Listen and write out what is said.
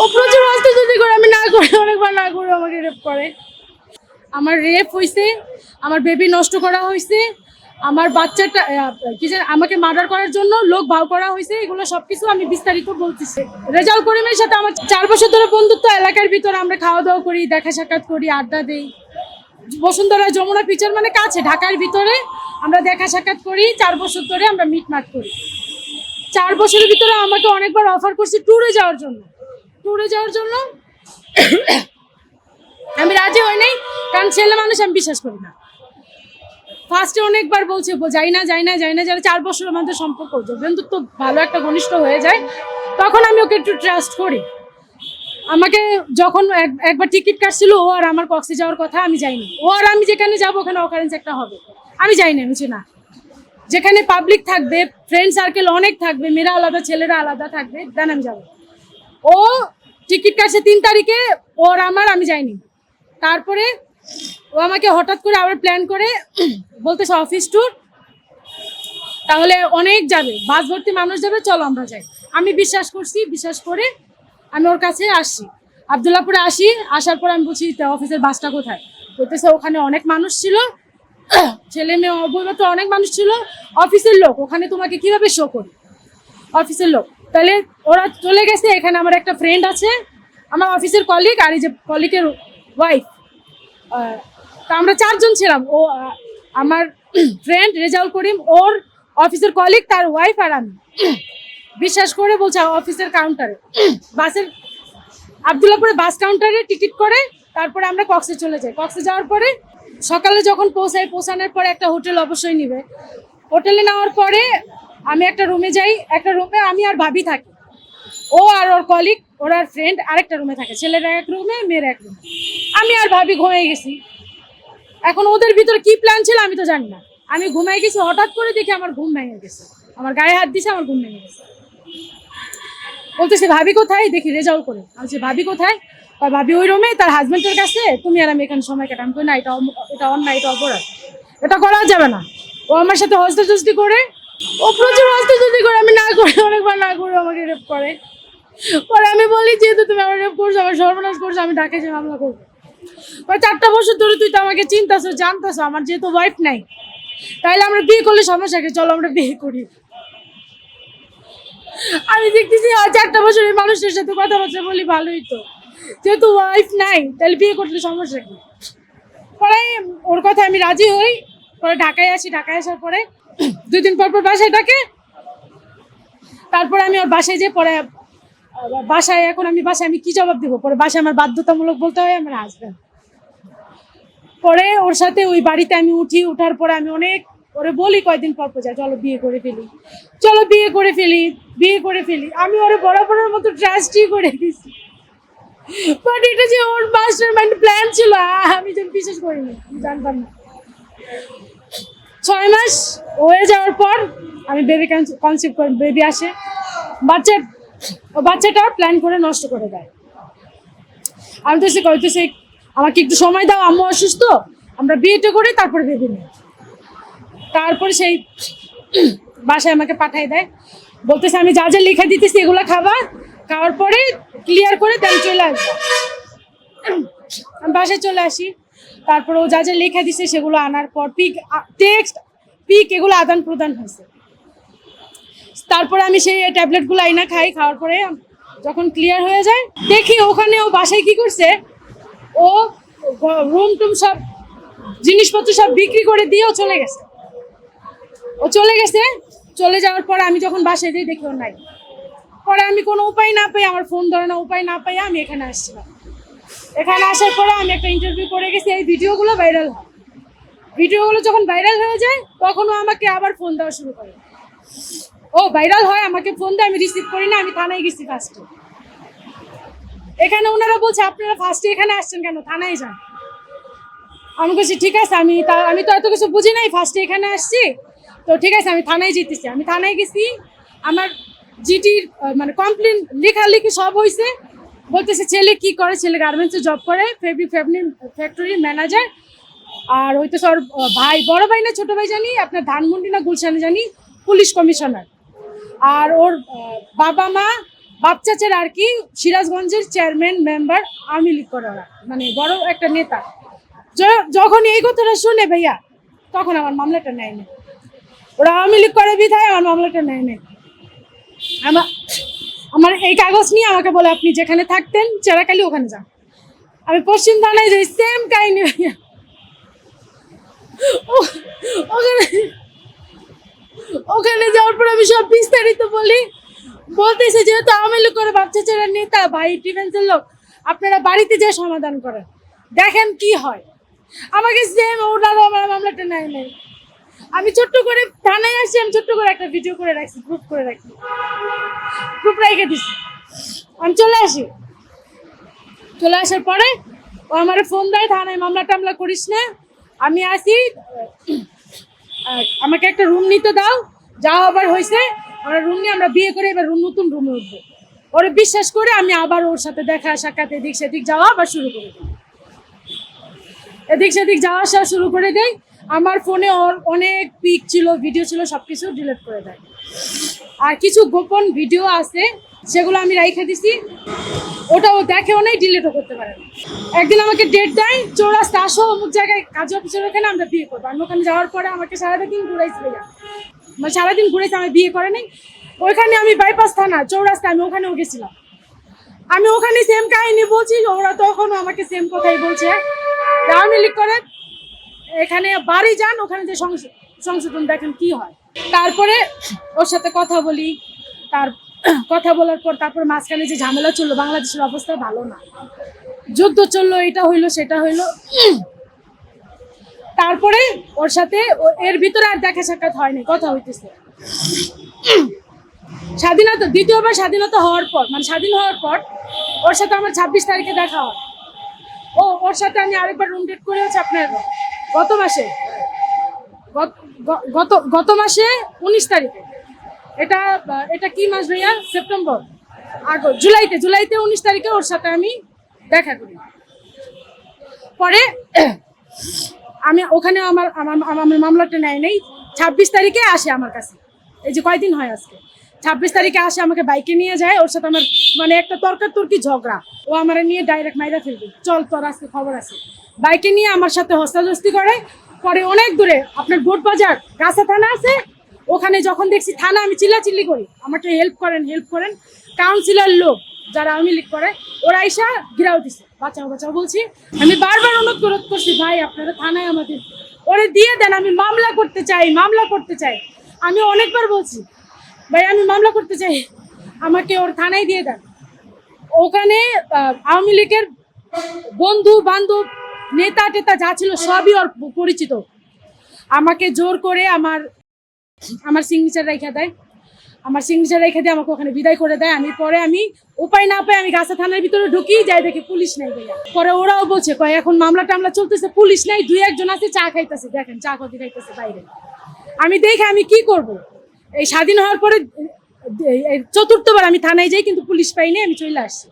ও প্রচুর অস্ত্রচুরি করে, আমি না করে, অনেকবার না করে আমাকে রেপ করে। আমার রেপ হয়েছে আমার বেবি নষ্ট করা হয়েছে আমার বাচ্চাটা কি জানি আমাকে মার্ডার করার জন্য লোক ভাও করা হয়েছে এগুলো সবকিছু আমি বিস্তারিত বলতেছি। রেজাউল করিমের সাথে আমার চার বছর ধরে বন্ধুত্ব, এলাকার ভিতরে আমরা খাওয়া দাওয়া করি দেখা সাক্ষাৎ করি, আড্ডা দেই। বসুন্ধরা যমুনা পিচার মানে কাছে, ঢাকার ভিতরে আমরা দেখা সাক্ষাৎ করি, চার বছর ধরে আমরা মিটমাট করি। চার বছরের ভিতরে আমাকে অনেকবার অফার করছে ট্যুরে যাওয়ার জন্য। ট্যুরে যাওয়ার জন্য আমি রাজি হই নাই, কারণ ছেলে মানুষ আমি বিশ্বাস করি না। ফার্স্টে অনেকবার বলছে যাই না যাই না যাই না, যারা চার বছরের মধ্যে সম্পর্ক যখন তো ভালো একটা ঘনিষ্ঠ হয়ে যায়। তখন আমি ওকে একটু ট্রাস্ট করি। আমাকে যখন এক- একবার টিকিট কাটছিল, ও আর আমার কক্সে যাওয়ার কথা আমি যাইনি। ও আর আমি যেখানে যাব, ওখানে অকারেন্স একটা হবে। আমি যাইনি, আমি বলছি না যেখানে পাবলিক থাকবে ফ্রেন্ড সার্কেল অনেক থাকবে, মেয়েরা আলাদা, ছেলেরা আলাদা থাকবে দেন আমি যাব। ও টিকিট কাটছে তিন তারিখে, ওর আমার, আমি যাইনি। তারপরে ও আমাকে হঠাৎ করে আবার প্ল্যান করে বলতেছে অফিস ট্যুর তাহলে অনেক যাবে, বাস ভর্তি মানুষ যাবে, চলো আমরা যাই। আমি বিশ্বাস করছি, বিশ্বাস করে আমি ওর কাছে আসছি। আবদুল্লাপুরে আসি, আসার পর আমি বলছি, "তা অফিসের বাসটা কোথায়? বলতেছে, ওখানে অনেক মানুষ ছিল, ছেলে মেয়ে অবৈধ অনেক মানুষ ছিল অফিসের লোক, ওখানে তোমাকে কীভাবে শো করি অফিসের লোক তাহলে ওরা চলে গেছে, এখানে আমার একটা ফ্রেন্ড আছে, আমার অফিসের কলিগ আর এই যে কলিগের ওয়াইফ তা আমরা চারজন ছিলাম, ও, আমার ফ্রেন্ড রেজাউল করিম, ওর অফিসের কলিগ তার ওয়াইফ আর আমি। বিশ্বাস করে বলছে অফিসের কাউন্টারে বাসের আবদুল্লাপুরে বাস কাউন্টারে টিকিট করে, তারপরে আমরা কক্সে চলে যাই। কক্সে যাওয়ার পরে সকালে যখন পৌঁছাই, পৌঁছানোর পরে একটা হোটেল অবশ্যই নিবে। হোটেলে নেওয়ার পরে আমি একটা রুমে যাই একটা রুমে আমি আর ভাবি থাকি। ও আর ওর কলিগ ওর আর ফ্রেন্ড আরেকটা রুমে থাকে ছেলেরা এক রুমে মেয়েরা এক রুমে আমি আর ভাবি ঘুমিয়ে গেছি। এখন ওদের ভিতরে কি প্ল্যান ছিল আমি তো জানি না। আমি ঘুমাই গেছি হঠাৎ করে দেখি আমার ঘুম ভেঙে গেছে। আমার গায়ে হাত দিছে আমার ঘুম ভেঙে গেছে। বলতেছে ভাবি কোথায়? দেখি রেজাল্ট করে। বলছি, ভাবি কোথায়? ভাবি ওই রুমে তার হাজব্যান্ডের কাছে। তুমি আর আমি এখানে সময় কাটাম। কই, না এটা এটা অন্যায় এটা অপরাধ। এটা করা যাবে না। ও আমার সাথে হস্তচুষ্টি করে ও প্রচুর হস্তচুষ্টি করে আমি না করে অনেকবার না করে আমাকে রেপ করে। পরে আমি বলি যেহেতু তুমি আমার রেপ করছ আমার সর্বনাশ করছ আমি ডাকে যে মামলা করব। কয়, চারটা বছর ধরে তুই তো আমাকে চিন্তাছো জানতাছো আমার যেহেতু ওয়াইফ নাই। তাইলে আমরা বিয়ে করলে সমস্যা কি? চলো আমরা বিয়ে করি। আমি দেখতেছি চারটা বছর এই মানুষের সাথে কথাবার্তা বলি ভালোই তো। যেহেতু ওয়াইফ নাই তাহলে বিয়ে করলে সমস্যা কি? পরে ওর কথা আমি রাজি হই। পরে ঢাকায় আসি ঢাকায় আসার পরে দুই দিন পর পর বাসায় ডাকে। তারপরে আমি ওর বাসায় যে পরে বাসায় এখন আমি বাসায় আমি কি জবাব দিব? পরে বাসায় আমার বাধ্যতামূলক বলতে হয় আমার হাজব্যান্ড পরে ওর সাথে ওই বাড়িতে আমি উঠি উঠার পরে আমি অনেক ওরে বলি কয়দিন পর পর যাই, চলো বিয়ে করে ফেলি। চলো বিয়ে করে ফেলি বিয়ে করে ফেলি। আমি ওরে বরাবরের মতো ট্রাস্টই করে দিছি। বাট এটা যে ওর মাস্টার মাইন্ড প্ল্যান ছিল আমি যেন বিশ্বাস করিনি জানতাম না। ছয় মাস হয়ে যাওয়ার পর আমি বেবি কনসিভ করি বেবি আসে। বাচ্চা বাচ্চাটা প্ল্যান করে নষ্ট করে দেয়। আমি তো সে কইতেছি, আমাকে একটু সময় দাও, আম্মু অসুস্থ, আমরা বিয়েটা করি তারপরে বেবি নিই তারপরে সেই বাসায় আমাকে পাঠাই দেয়। বলতেছে, আমি যা যা লিখে দিতেছি, এগুলো খাবা। খাওয়ার পরে ক্লিয়ার করে তাই চলে আসব। আমি বাসায় চলে আসি। তারপরে ও যা যা লেখা দিছে সেগুলো আনার পর পিক টেক্সট পিক এগুলো আদান প্রদান হয়েছে। তারপরে আমি সেই ট্যাবলেটগুলো আইনা খাই, খাওয়ার পরে যখন ক্লিয়ার হয়ে যায়, দেখি ওখানে ও বাসায় কি করছে? ও রুম টুম সব জিনিসপত্র সব বিক্রি করে দিয়ে ও চলে গেছে। ও চলে গেছে, চলে যাওয়ার পর আমি যখন বাসায় যাই দেখি ও নাই। পরে আমি কোনো উপায় না পাই আমার ফোন ধরানোর উপায় না পাই আমি এখানে আসছিলাম। এখানে আসার পরে আমি একটা ইন্টারভিউ করে গেছি, এই ভিডিওগুলো ভাইরাল হয়। ভিডিওগুলো যখন ভাইরাল হয়ে যায় তখন আমাকে আবার ফোন দেওয়া শুরু করে। ও ভাইরাল হয়, আমাকে ফোন দেয়, আমি রিসিভ করি না, আমি থানায় গেছি ফার্স্টে এখানে ওনারা বলছে, আপনারা ফার্স্টে এখানে আসছেন কেন? থানায় যান। আমি বলছি, ঠিক আছে, আমি তা, আমি তো এত কিছু বুঝি নাই ফার্স্টে এখানে আসছি। তো ঠিক আছে, আমি থানায় যেতেছি। আমি থানায় গেছি, আমার জিটির মানে কমপ্লেন লেখালেখি সব হয়েছে বলতেছে ছেলে কি করে? ছেলে গার্মেন্টসে জব করে ফেব্রিক ফ্যাক্টরির ম্যানেজার আর হইতেছে ওর আহ, ভাই বড় ভাই না ছোট ভাই জানি আপনার ধানমন্ডি না গুলশানে জানি পুলিশ কমিশনার। আর ওর বাবা মা বাচ্চাচের আর কি সিরাজগঞ্জের চেয়ারম্যান মেম্বার আওয়ামী লীগ করে ওরা। মানে বড় একটা নেতা। যখন এই কথাটা শুনে ভাইয়া তখন আমার মামলাটা নেয় না ওরা আওয়ামী লীগ করে বিধায় আমার মামলাটা নেয় না আমার আমার এই কাগজ নিয়ে আমাকে বলে, আপনি যেখানে থাকতেন, চেরাকালি ওখানে যান। আমি পশ্চিম থানায় যাই সেম কাহিনী ওখানে ওখানে যাওয়ার পর আমি সব বিস্তারিত বলি। বলতেছে, যেহেতু আওয়ামী লীগ করে বাচ্চা ছেড়ে নেতা, ভাই ডিফেন্সের লোক, আপনারা বাড়িতে যেয়ে সমাধান করেন। দেখেন কি হয়। আমাকে সেম ওনারও আমার মামলাটা নেয় নাই। ছোট্ট করে থানায় আসছি, আমি ছোট্ট করে একটা ভিডিও করে রাখছি প্রুফ করে রাখছি। প্রুফ রেখে দিছি। আমি চলে আসি। চলে আসার পরে ও আমার ফোন দেয়, থানায় মামলা টামলা করিস না। আমি আসি আমাকে একটা রুম নিতে দাও। যা আবার হয়েছে আমরা রুম নিয়ে আমরা বিয়ে করে এবার room- নতুন রুমে উঠবো। ওরে বিশ্বাস করে আমি আবার ওর সাথে দেখা, সাক্ষাৎ, এদিক সেদিক যাওয়া আবার শুরু করে দিই। এদিক সেদিক যাওয়া আসা শুরু করে দেয় আমার ফোনে অনেক পিক ছিল ভিডিও ছিল সব কিছু ডিলিট করে দেয়। আর কিছু গোপন ভিডিও আছে, সেগুলো আমি রাইখে দিছি। ওটা ও দেখেও নেই ডিলিটও করতে পারে একদিন আমাকে ডেট দেয়, চৌরাস্তা, আসো, অমুক জায়গায় কাজ অফিসের ওখানে, আমরা বিয়ে করব। আমি ওখানে যাওয়ার পরে আমাকে সারাদিন ঘুরাইছিল মানে সারাদিন ঘুরেছে আমি বিয়ে করে নেই। ওইখানে আমি বাইপাস থানা, চৌরাস্তা, আমি ওখানেও গেছিলাম। আমি ওখানে সেম কাহিনী বলছি, ওরা তখনও আমাকে সেম কথাই বলছে। আওয়ামী লীগ করে এখানে বাড়ি যান, ওখানে যে সংশ- সংশোধন দেখেন কি হয়। তারপরে ওর সাথে কথা বলি, তার কথা বলার পর তারপর মাঝখানে যে ঝামেলা চলল, বাংলাদেশের অবস্থা ভালো না। যুদ্ধ চলল, এটা হইল, সেটা হইল। তারপরে ওর সাথে এর ভিতরে আর দেখা সাক্ষাৎ হয়নি, কথা হইতেছে। স্বাধীনতা, দ্বিতীয়বার স্বাধীনতা হওয়ার পর মানে স্বাধীন হওয়ার পর, ওর সাথে আমার ছাব্বিশ তারিখে দেখা হয়। ও, ওর সাথে আমি আরেকবার রুম ডেট করে হচ্ছে আপনার গত মাসে, গত- গত মাসে উনিশ তারিখে। এটা এটা কি মাস ভাইয়া? সেপ্টেম্বর। আগস্ট জুলাইতে জুলাইতে উনিশ তারিখে ওর সাথে আমি দেখা করি। পরে আমি ওখানে আমার আমার আমার মামলাটা নেয় নেই, ছাব্বিশ তারিখে আসে আমার কাছে। এই যে কয়দিন হয় আজকে? ছাব্বিশ তারিখে আসে, আমাকে বাইকে নিয়ে যায়, ওর সাথে আমার মানে একটা তর্কার তর্কি ঝগড়া। ও আমার নিয়ে ডাইরেক্ট মাইরা ফেলবে। চল তোর আজকে খবর আছে। বাইকে নিয়ে আমার সাথে হস্তাজস্তি করে। পরে অনেক দূরে, আপনার বোট বাজার, গাছা থানা আছে। ওখানে যখন দেখছি থানা, আমি চিল্লাচিল্লি করি। আমাকে হেল্প করেন হেল্প করেন। কাউন্সিলর লোক যারা আওয়ামী লীগ করে, ওরা এসা ঘিরাও দিছে। বাঁচাও বাঁচাও বলছি। আমি বারবার অনুরোধ করছি, ভাই, আপনারা থানায় আমাদের ওরে দিয়ে দেন, আমি মামলা করতে চাই, মামলা করতে চাই। আমি অনেকবার বলছি ভাই, আমি মামলা করতে চাই। আমাকে ওর থানায় দিয়ে দেন। ওখানে আওয়ামী লীগের বন্ধু, বান্ধব, নেতা, টেতা যা ছিল সবই ওর পরিচিত। আমাকে জোর করে আমার আমার সিগনেচার রেখে দেয়। আমার সিগনেচার রেখে দিয়ে আমাকে ওখানে বিদায় করে দেয়। আমি পরে আমি উপায় না পাই আমি গাছা থানার ভিতরে ঢুকি, যাই দেখি পুলিশ নেই পরে ওরাও বলছে, কয়, এখন মামলা টামলা চলতেছে, পুলিশ নাই, দুই একজন আছে, চা খাইতেছে। দেখেন, চা কফি খাইতেছে বাইরে। আমি দেখে আমি কি করব? এই স্বাধীন হওয়ার পরে চতুর্থবার আমি থানায় যাই কিন্তু পুলিশ পাইনি আমি চলে আসছি